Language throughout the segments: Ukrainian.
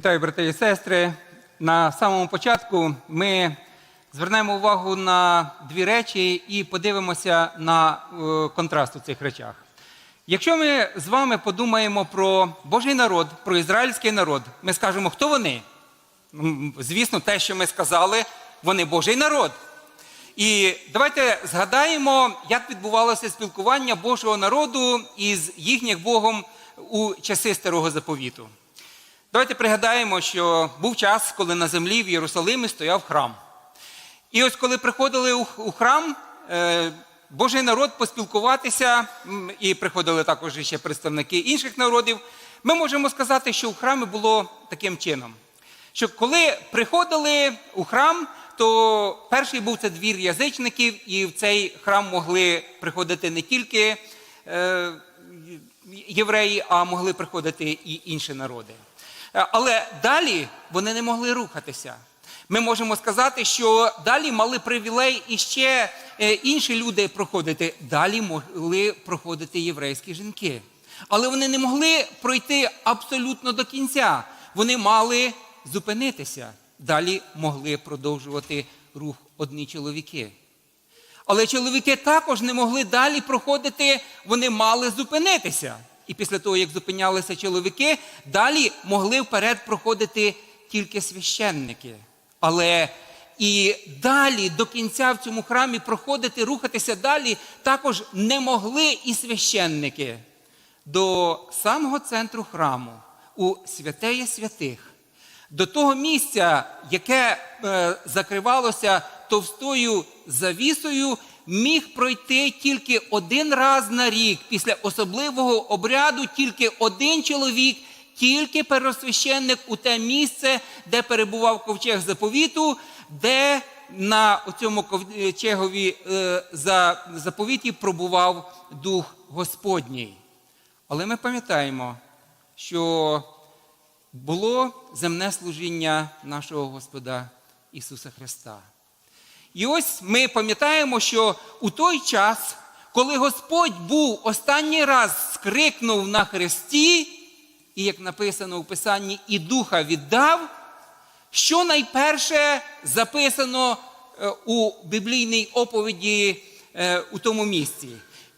Вітаю, брати і сестри. На самому початку ми звернемо увагу на дві речі і подивимося на е, контраст у цих речах. Якщо ми з вами подумаємо про Божий народ, про ізраїльський народ, ми скажемо, хто вони? Звісно, те, що ми сказали, вони Божий народ. І давайте згадаємо, як відбувалося спілкування Божого народу із їхніх Богом у часи старого заповіту. Давайте пригадаємо, що був час, коли на землі в Єрусалимі стояв храм. І ось коли приходили у- у храм, е, Божий народ поспілкуватися, і приходили також ще представники інших народів, ми можемо сказати, що в храмі було таким чином. Що коли приходили у храм, то перший був це двір язичників, і в цей храм могли приходити не тільки е, євреї, а могли приходити і інші народи. Е, Але далі вони не могли рухатися. Ми можемо сказати, що далі мали привілей і ще е, інші люди проходити. Далі могли проходити єврейські жінки. Але вони не могли пройти абсолютно до кінця. Вони мали зупинитися. Далі могли продовжувати рух одні чоловіки. Але чоловіки також не могли далі проходити, вони мали зупинитися. І після того, як зупинялися чоловіки, далі могли вперед проходити тільки священники. Але і далі до кінця в цьому храмі проходити, рухатися далі також не могли і священники. До самого центру храму, у святеє святих, до того місця, яке е, закривалося товстою завісою, міг пройти тільки один раз на рік після особливого обряду, тільки один чоловік, тільки первосвященник у те місце, де перебував ковчег заповіту, де на цьому ковчегові е, заповіті пробував Дух Господній. Але ми пам'ятаємо, що було земне служіння нашого Господа Ісуса Христа. І ось ми пам'ятаємо, що у той час, коли Господь був останній раз скрикнув на хресті, і як написано у Писанні, і духа віддав, що найперше записано е, у біблійній оповіді е, у тому місці?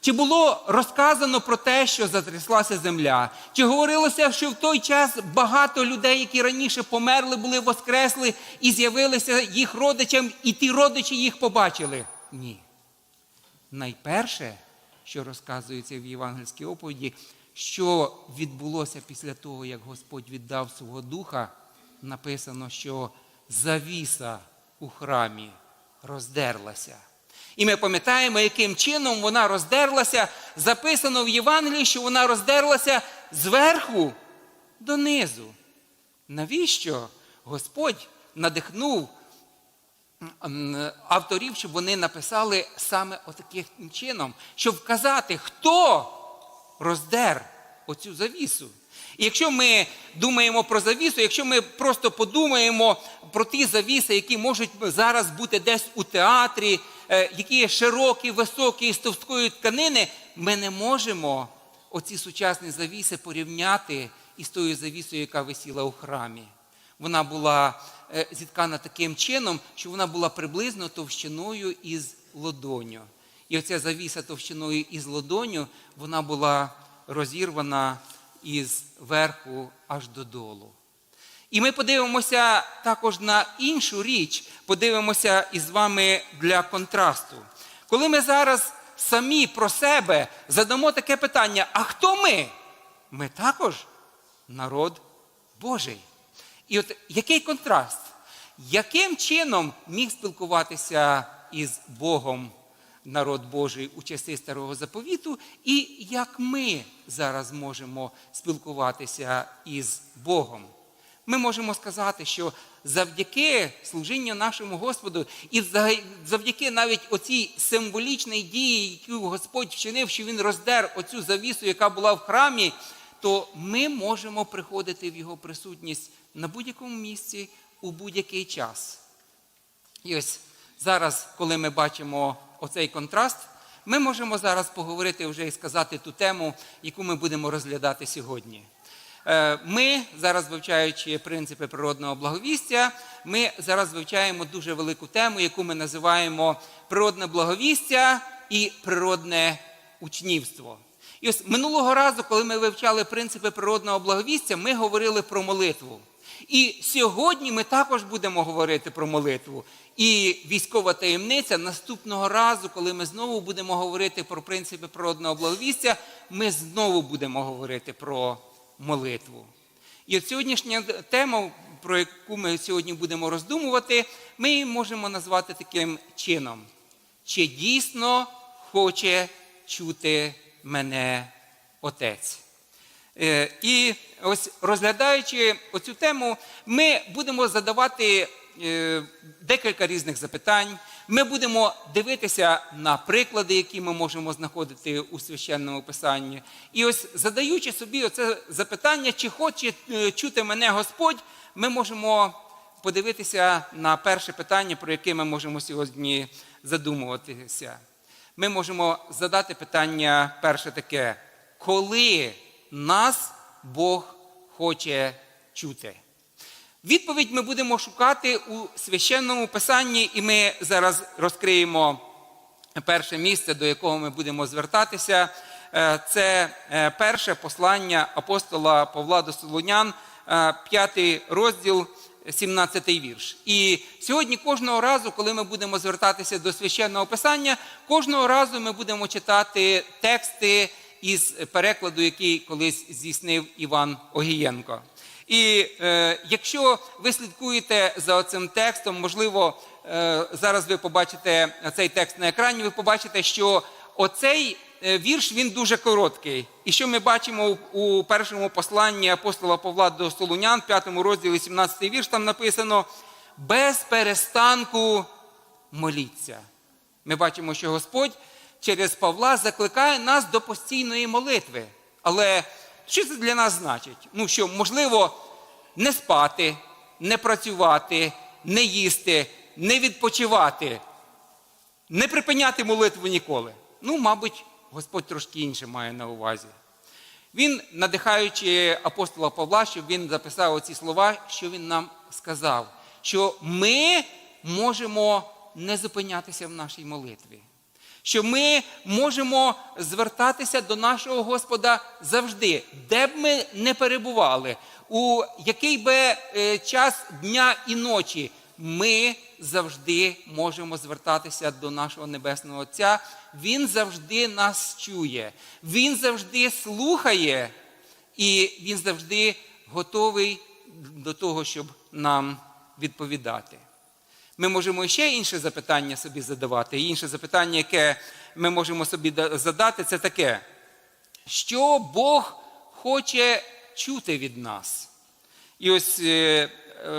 Чи було розказано про те, що затряслася земля? Чи говорилося, що в той час багато людей, які раніше померли, були воскресли і з'явилися їх родичам, і ті родичі їх побачили? Ні. Найперше, що розказується в євангельській оповіді, що відбулося після того, як Господь віддав свого духа, написано, що завіса у храмі роздерлася. І ми пам'ятаємо, яким чином вона роздерлася. Записано в Євангелії, що вона роздерлася зверху донизу. Навіщо Господь надихнув авторів, щоб вони написали саме отаким чином, щоб вказати, хто роздер оцю завісу. І якщо ми думаємо про завісу, якщо ми просто подумаємо про ті завіси, які можуть зараз бути десь у театрі, які є широкі, високі з товсткої тканини, ми не можемо оці сучасні завіси порівняти із тою завісою, яка висіла у храмі. Вона була е, зіткана таким чином, що вона була приблизно товщиною із лодоню. І оця завіса товщиною із лодоню, вона була розірвана із верху аж додолу. І ми подивимося також на іншу річ, подивимося із вами для контрасту. Коли ми зараз самі про себе задамо таке питання: а хто ми? Ми також народ Божий. І от який контраст? Яким чином міг спілкуватися із Богом народ Божий у часи Старого Заповіту, і як ми зараз можемо спілкуватися із Богом? Ми можемо сказати, що завдяки служінню нашому Господу, і завдяки навіть оцій символічній дії, яку Господь вчинив, що Він роздер оцю завісу, яка була в храмі, то ми можемо приходити в Його присутність на будь-якому місці у будь-який час. І ось зараз, коли ми бачимо оцей контраст, ми можемо зараз поговорити вже і сказати ту тему, яку ми будемо розглядати сьогодні. Е, Ми зараз вивчаючи принципи природного благовістя, ми зараз вивчаємо дуже велику тему, яку ми називаємо природне благовістя і природне учнівство. І ось минулого разу, коли ми вивчали принципи природного благовістя, ми говорили про молитву. І сьогодні ми також будемо говорити про молитву. І військова таємниця наступного разу, коли ми знову будемо говорити про принципи природного благовістя, ми знову будемо говорити про молитву. І от сьогоднішня тема, про яку ми сьогодні будемо роздумувати, ми її можемо назвати таким чином: чи дійсно хоче чути мене Отець? Е, І ось розглядаючи оцю тему, ми будемо задавати е, декілька різних запитань. Ми будемо дивитися на приклади, які ми можемо знаходити у священному писанні. І ось задаючи собі оце запитання, чи хоче е, чути мене Господь, ми можемо подивитися на перше питання, про яке ми можемо сьогодні задумуватися. Ми можемо задати питання перше таке: коли нас Бог хоче чути? Відповідь ми будемо шукати у священному писанні, і ми зараз розкриємо перше місце, до якого ми будемо звертатися. Е, Це е, перше послання апостола Павла до Солонян, е, п'ятий розділ, 17 вірш. І сьогодні кожного разу, коли ми будемо звертатися до священного писання, кожного разу ми будемо читати тексти із перекладу, який колись здійснив Іван Огієнко. І е, якщо ви слідкуєте за цим текстом, можливо, е, зараз ви побачите цей текст на екрані, ви побачите, що оцей е, вірш він дуже короткий. І що ми бачимо у, першому посланні апостола Павла до Солунян, 5 розділі 17 вірш, там написано: без перестанку моліться. Ми бачимо, що Господь через Павла закликає нас до постійної молитви. Але що це для нас значить? Ну що, можливо, не спати, не працювати, не їсти, не відпочивати, не припиняти молитву ніколи. Ну, мабуть, Господь трошки інше має на увазі. Він, надихаючи апостола Павла, щоб він записав оці слова, що він нам сказав, що ми можемо не зупинятися в нашій молитві що ми можемо звертатися до нашого Господа завжди, де б ми не перебували, у який би е, час дня і ночі, ми завжди можемо звертатися до нашого Небесного Отця. Він завжди нас чує, Він завжди слухає, і Він завжди готовий до того, щоб нам відповідати. Ми можемо ще інше запитання собі задавати. І інше запитання, яке ми можемо собі задати, це таке, що Бог хоче чути від нас? І ось е,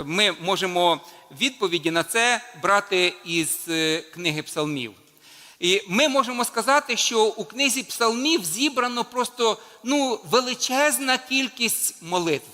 ми можемо відповіді на це брати із е, книги Псалмів. І ми можемо сказати, що у книзі Псалмів зібрано просто ну, величезна кількість молитв.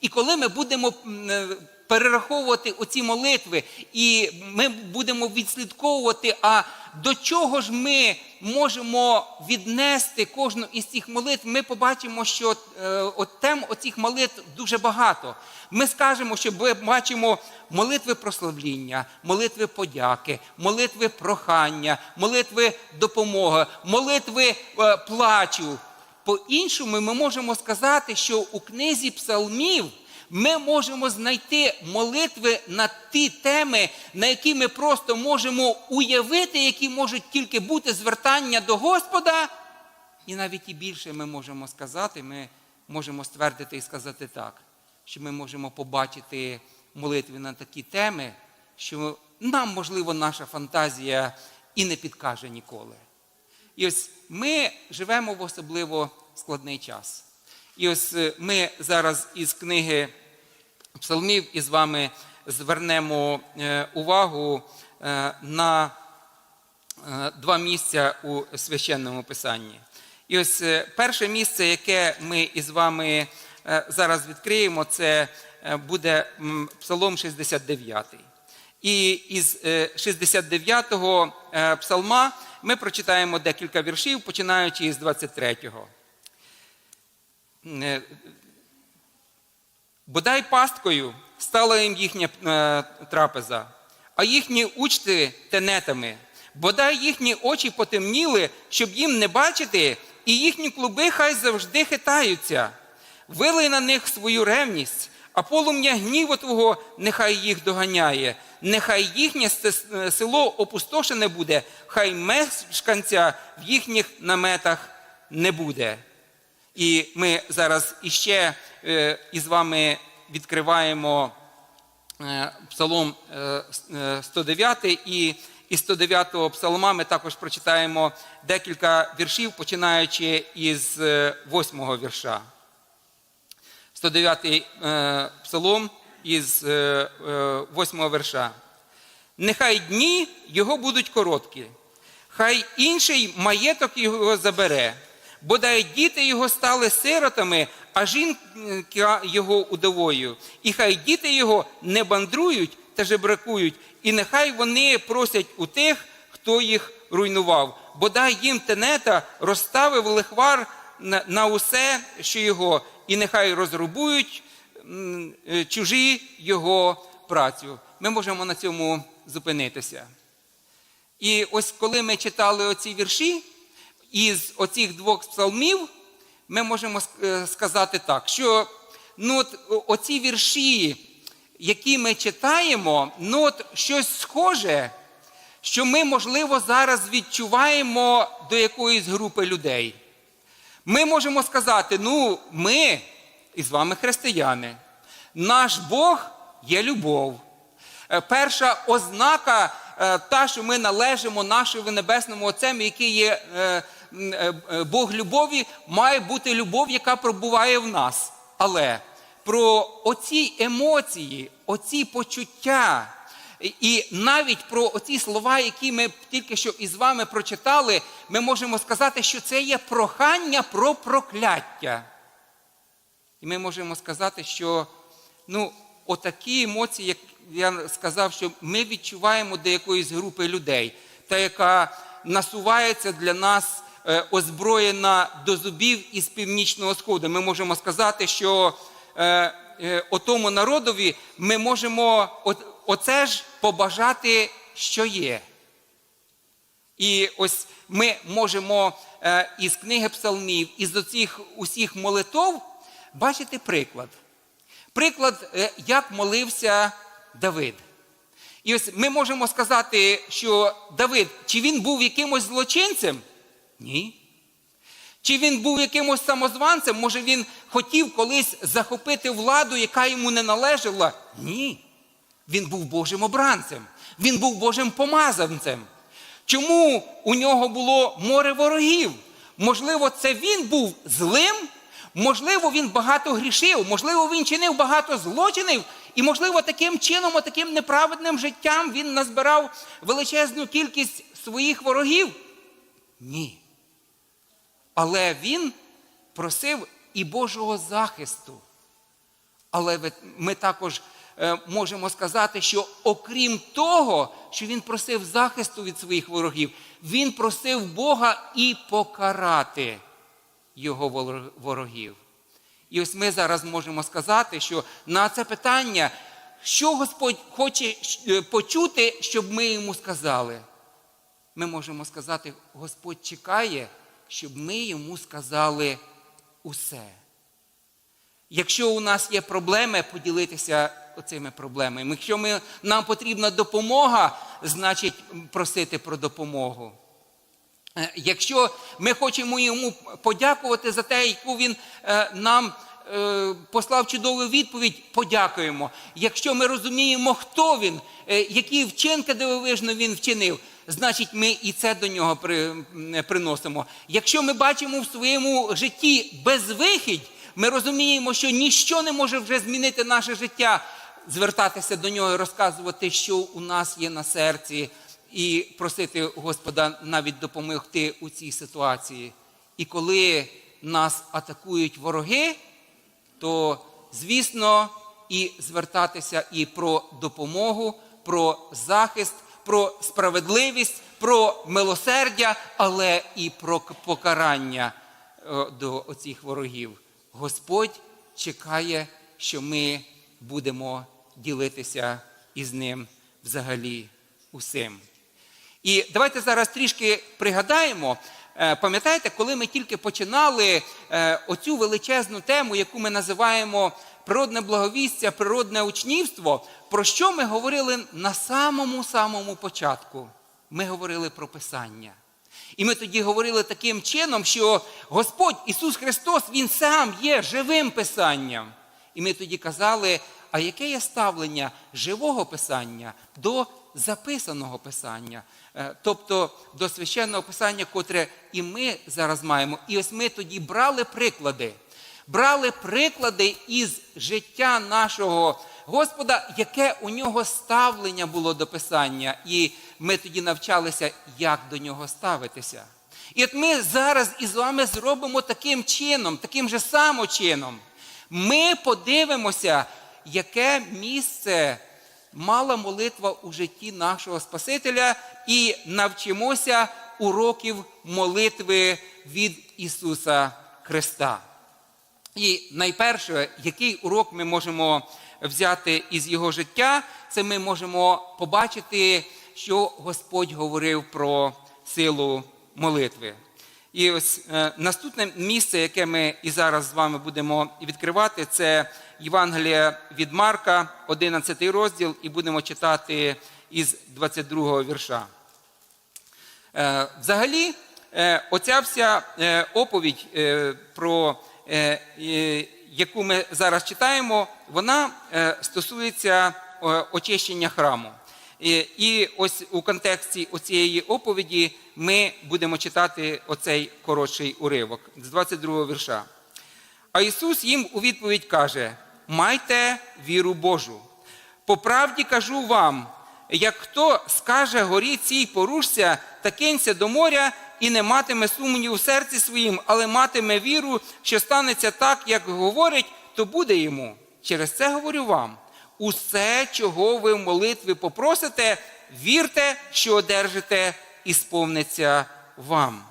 І коли ми будемо е, перераховувати оці молитви, і ми будемо відслідковувати, а до чого ж ми можемо віднести кожну із цих молитв, ми побачимо, що е, от тем оцих молитв дуже багато. Ми скажемо, що ми бачимо молитви прославління, молитви подяки, молитви прохання, молитви допомоги, молитви е, плачу. По-іншому ми можемо сказати, що у книзі псалмів ми можемо знайти молитви на ті теми, на які ми просто можемо уявити, які можуть тільки бути звертання до Господа. І навіть і більше ми можемо сказати, ми можемо ствердити і сказати так, що ми можемо побачити молитви на такі теми, що нам, можливо, наша фантазія і не підкаже ніколи. І ось ми живемо в особливо складний час. І ось е, ми зараз із книги псалмів із вами звернемо е, увагу е, на два місця у священному писанні. І ось перше місце, яке ми із вами зараз відкриємо, це буде Псалом 69. І із 69-го псалма ми прочитаємо декілька віршів, починаючи із 23-го. Бодай пасткою стала їм їхня е, трапеза, а їхні учти тенетами. Бодай їхні очі потемніли, щоб їм не бачити, і їхні клуби хай завжди хитаються. Вилий на них свою ревність, а полум'я гніву Твого нехай їх доганяє. Нехай їхнє е, село опустошене буде, хай мешканця в їхніх наметах не буде. І ми зараз іще е, із вами відкриваємо е, Псалом е, с- е, 109 і із 109-го псалма ми також прочитаємо декілька віршів, починаючи із 8-го вірша. 109 е, псалом із 8-го вірша. Нехай дні його будуть короткі, хай інший маєток його забере, бодай діти його стали сиротами, а жінка його удовою. І хай діти його не бандрують та жебракують, і нехай вони просять у тих, хто їх руйнував. Бодай їм тенета розставив лихвар на, на усе, що його, і нехай розрубують е, чужі його працю. Ми можемо на цьому зупинитися. І ось коли ми читали оці вірші, із оцих двох псалмів, ми можемо е, сказати так, що ну, от, оці вірші, які ми читаємо, ну, от, щось схоже, що ми, можливо, зараз відчуваємо до якоїсь групи людей. Ми можемо сказати: ну, ми із вами християни, наш Бог є любов. Е, Перша ознака, е, та, що ми належимо нашому небесному Отцем, який є Бог любові, має бути любов, яка пробуває в нас. Але про оці емоції, оці почуття, і- навіть про оці слова, які ми тільки що із вами прочитали, ми можемо сказати, що це є прохання про прокляття. І ми можемо сказати, що ну, отакі емоції, як я сказав, що ми відчуваємо до якоїсь групи людей, та яка насувається для нас е, озброєна до зубів із північного сходу. Ми можемо сказати, що е, е, отому народові ми можемо оце ж побажати, що є. І ось ми можемо е, із книги псалмів, із оцих усіх молитов бачити приклад. Приклад, е, як молився Давид. І ось ми можемо сказати, що Давид, чи він був якимось злочинцем? Ні. Чи він був якимось самозванцем? Може, він хотів колись захопити владу, яка йому не належала? Ні. Він був Божим обранцем, він був Божим помазанцем. Чому у нього було море ворогів? Можливо, це він був злим, можливо, він багато грішив, можливо, він чинив багато злочинів, і, можливо, таким чином, таким неправедним життям він назбирав величезну кількість своїх ворогів? Ні. Але він просив і Божого захисту. Але ми також е, можемо сказати, що окрім того, що він просив захисту від своїх ворогів, він просив Бога і покарати його ворогів. І ось ми зараз можемо сказати, що на це питання, що Господь хоче е, почути, щоб ми йому сказали. Ми можемо сказати, Господь чекає, щоб ми йому сказали усе. Якщо у нас є проблеми, поділитися оцими проблемами. Якщо ми, нам потрібна допомога, значить просити про допомогу. Е, Якщо ми хочемо йому подякувати за те, яку він е, нам е, послав чудову відповідь, подякуємо. Якщо ми розуміємо, хто він, які вчинки дивовижно він вчинив, значить ми і це до нього при, приносимо. Якщо ми бачимо в своєму житті безвихідь, ми розуміємо, що ніщо не може вже змінити наше життя, звертатися до нього і розказувати, що у нас є на серці, і просити Господа навіть допомогти у цій ситуації. І коли нас атакують вороги, то, звісно, і звертатися і про допомогу, про захист, про справедливість, про милосердя, але і про покарання е, до оцих ворогів. Господь чекає, що ми будемо ділитися із ним взагалі усім. І давайте зараз трішки пригадаємо. Е, Пам'ятаєте, коли ми тільки починали е, оцю величезну тему, яку ми називаємо природне благовістя, природне учнівство, про що ми говорили на самому самому початку? Ми говорили про Писання. І ми тоді говорили таким чином, що Господь Ісус Христос, Він сам є живим Писанням. І ми тоді казали, а яке є ставлення живого Писання до записаного Писання, Е, тобто до священного Писання, котре і ми зараз маємо. І ось ми тоді брали приклади. Брали приклади із життя нашого Господа, яке у нього ставлення було до Писання. І ми тоді навчалися, як до нього ставитися. І от ми зараз із вами зробимо таким чином, таким же самим чином. Ми подивимося, яке місце мала молитва у житті нашого Спасителя, і навчимося уроків молитви від Ісуса Христа. І найперше, який урок ми можемо взяти із його життя, це ми можемо побачити, що Господь говорив про силу молитви. І ось е, наступне місце, яке ми і зараз з вами будемо відкривати, це Євангелія від Марка, 11 розділ, і будемо читати із 22 вірша. Е, Взагалі, е, оця вся оповідь про яку ми зараз читаємо, вона е, стосується е, очищення храму. І ось у контексті цієї оповіді ми будемо читати оцей коротший уривок з 22 вірша. А Ісус їм у відповідь каже: майте віру Божу. По правді кажу вам, як хто скаже горі цій порушся та кинься до моря і не матиме сумніву в серці своїм, але матиме віру, що станеться так, як говорить, то буде йому. Через це говорю вам. Усе, чого ви в молитві попросите, вірте, що одержите, і сповниться вам.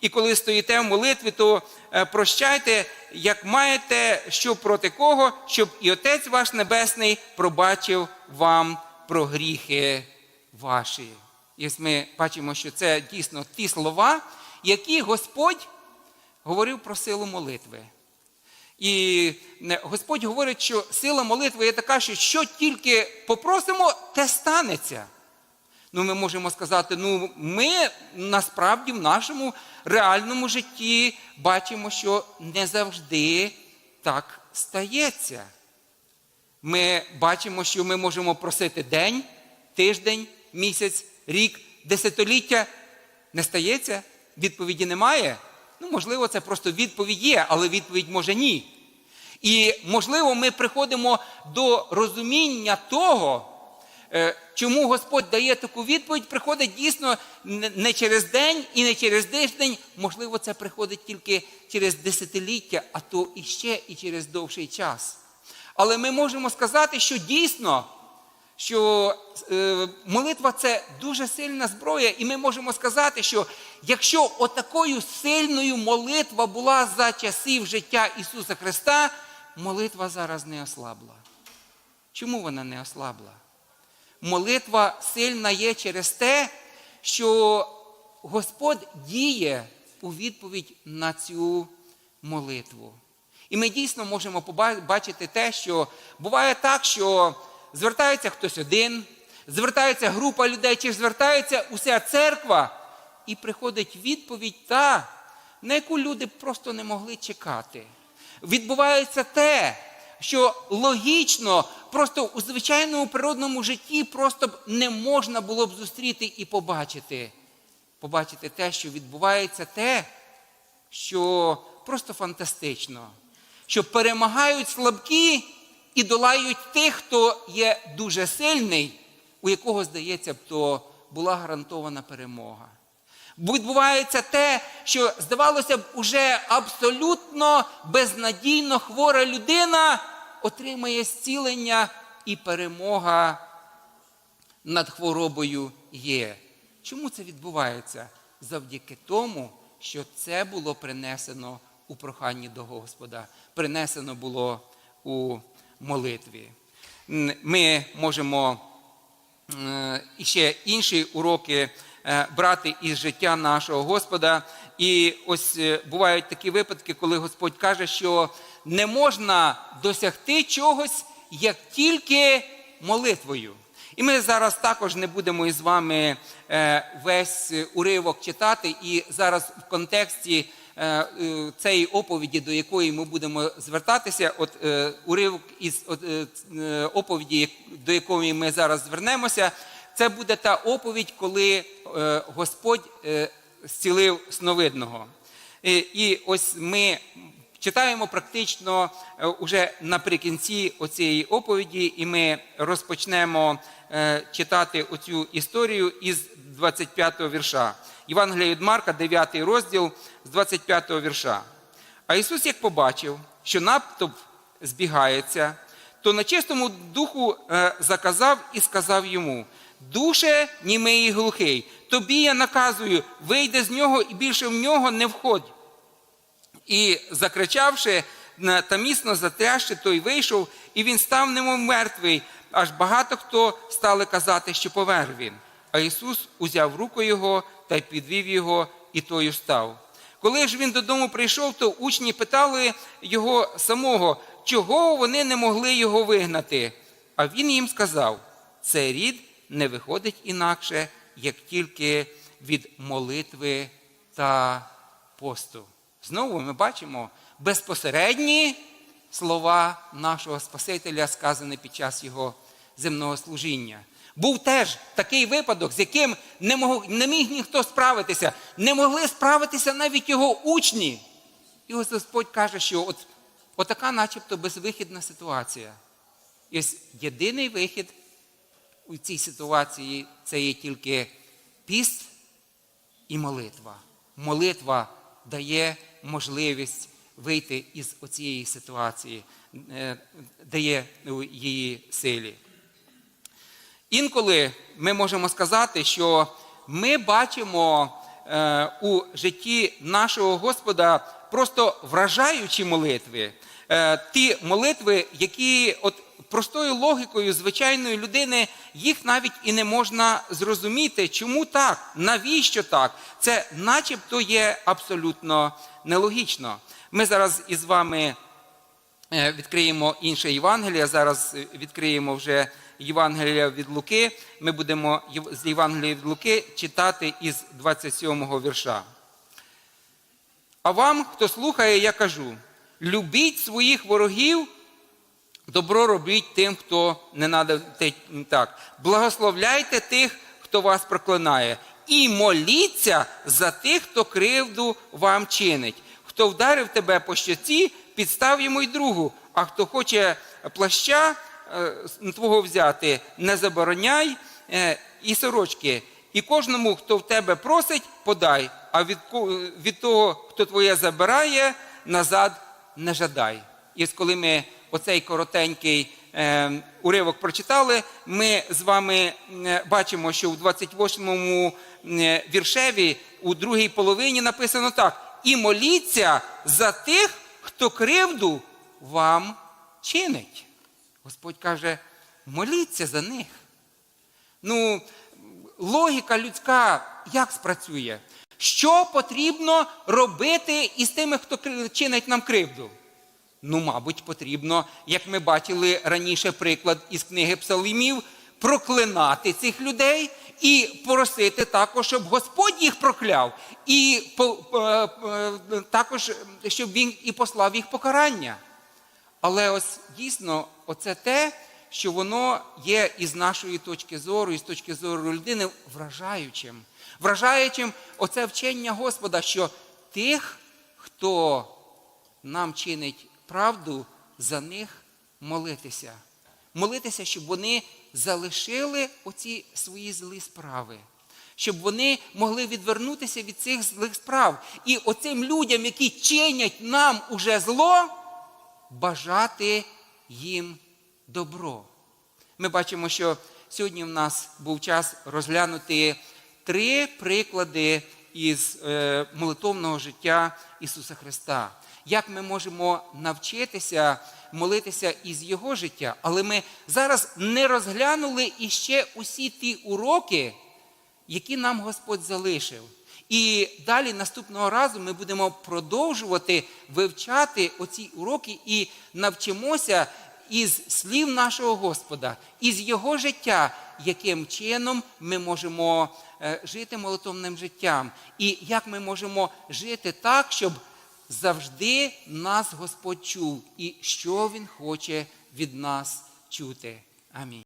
І коли стоїте в молитві, то е, прощайте, як маєте, що проти кого, щоб і Отець ваш Небесний пробачив вам про гріхи ваші. І ми бачимо, що це дійсно ті слова, які Господь говорив про силу молитви. І Господь говорить, що сила молитви є така, що що тільки попросимо, те станеться. Ну, ми можемо сказати, ну, ми насправді в нашому реальному житті бачимо, що не завжди так стається. Ми бачимо, що ми можемо просити день, тиждень, місяць, рік, десятиліття. Не стається? Відповіді немає. Ну, можливо, це просто відповідь є, але відповідь може ні. І, можливо, ми приходимо до розуміння того, е, чому Господь дає таку відповідь, приходить дійсно не через день і не через тиждень, можливо, це приходить тільки через десятиліття, а то і ще і через довший час. Але ми можемо сказати, що дійсно, що е, молитва це дуже сильна зброя, і ми можемо сказати, що якщо отакою сильною молитва була за часів життя Ісуса Христа, молитва зараз не ослабла. Чому вона не ослабла? Молитва сильна є через те, що Господь діє у відповідь на цю молитву. І ми дійсно можемо побачити те, що буває так, що звертається хтось один, звертається група людей, чи звертається уся церква, і приходить відповідь та, на яку люди просто не могли чекати. Відбувається те, що логічно, просто у звичайному природному житті просто б не можна було б зустріти і побачити. Побачити те, що відбувається те, що просто фантастично, що перемагають слабкі і долають тих, хто є дуже сильний, у якого, здається б, то була гарантована перемога. Відбувається те, що, здавалося б, уже абсолютно безнадійно хвора людина отримає зцілення і перемога над хворобою є. Чому це відбувається? Завдяки тому, що це було принесено у проханні до Господа, принесено було у молитві. Ми можемо е, ще інші уроки е, брати із життя нашого Господа. І ось е, бувають такі випадки, коли Господь каже, що не можна досягти чогось, як тільки молитвою. І ми зараз також не будемо із вами весь уривок читати, і зараз в контексті цієї оповіді, до якої ми будемо звертатися, от е, уривок із е, е, оповіді, до якої ми зараз звернемося, це буде та оповідь, коли е, Господь е, зцілив сновидного. І, ось ми читаємо практично е, уже наприкінці оцієї оповіді, і ми розпочнемо е, читати оцю історію із 25-го вірша. Євангелія від Марка, 9 розділ з 25-го вірша. А Ісус, як побачив, що натовп збігається, то на чистому духу е, заказав і сказав йому: Душе німий і глухий, тобі я наказую, вийди з нього і більше в нього не входь. І закричавши та міцно затрясши, той вийшов, і він став немов мертвий. Аж багато хто стали казати, що помер він. А Ісус узяв руку його та й підвів його, і той устав. Коли ж він додому прийшов, то учні питали його самого, чого вони не могли його вигнати. А він їм сказав: цей рід не виходить інакше, як тільки від молитви та посту. Знову ми бачимо безпосередні слова нашого Спасителя, сказані під час його земного служіння. Був теж такий випадок, з яким не, мог, не міг ніхто справитися, не могли справитися навіть його учні. І ось Господь каже, що от, отака, начебто, безвихідна ситуація. І ось єдиний вихід у цій ситуації це є тільки піст і молитва. Молитва дає можливість вийти із оцієї ситуації, е, дає її силі. Інколи ми можемо сказати, що ми бачимо е, у житті нашого Господа просто вражаючі молитви. Е, ті молитви, які от простою логікою звичайної людини їх навіть і не можна зрозуміти, чому так, навіщо так. Це начебто є абсолютно нелогічно. Ми зараз із вами Е, відкриємо інше Євангеліє. Зараз відкриємо вже Євангелія від Луки. Ми будемо з Євангелія від Луки читати із 27-го вірша. А вам, хто слухає, я кажу: любіть своїх ворогів, добро робіть тим, хто не надо так. Благословляйте тих, хто вас проклинає, і моліться за тих, хто кривду вам чинить. Хто вдарив тебе по щоці, підстав йому й другу. А хто хоче плаща твого взяти, не забороняй е, і сорочки. І кожному, хто в тебе просить, подай. А від, від того, хто твоє забирає, назад не жадай. І коли ми оцей коротенький е, уривок прочитали, ми з вами е, бачимо, що в 28-му е, віршеві у другій половині написано так: і моліться за тих, хто кривду вам чинить. Господь каже: моліться за них. Ну, логіка людська як спрацює? Що потрібно робити із тими, хто чинить нам кривду? Ну, мабуть, потрібно, як ми бачили раніше приклад із книги Псалмів, проклинати цих людей і просити також, щоб Господь їх прокляв, і е, е, також, щоб він і послав їх покарання. Але ось дійсно, оце те, що воно є із нашої точки зору, і з точки зору людини, вражаючим. Вражаючим оце вчення Господа, що тих, хто нам чинить правду, за них молитися. Молитися, щоб вони залишили оці свої злі справи. Щоб вони могли відвернутися від цих злих справ. І оцим людям, які чинять нам уже зло, бажати їм добро. Ми бачимо, що сьогодні в нас був час розглянути три приклади із е, молитовного життя Ісуса Христа. Як ми можемо навчитися молитися із Його життя, але ми зараз не розглянули іще усі ті уроки, які нам Господь залишив. І далі наступного разу ми будемо продовжувати вивчати оці уроки і навчимося із слів нашого Господа, із Його життя, яким чином ми можемо е, жити молитовним життям, і як ми можемо жити так, щоб завжди нас Господь чув, і що Він хоче від нас чути. Амінь.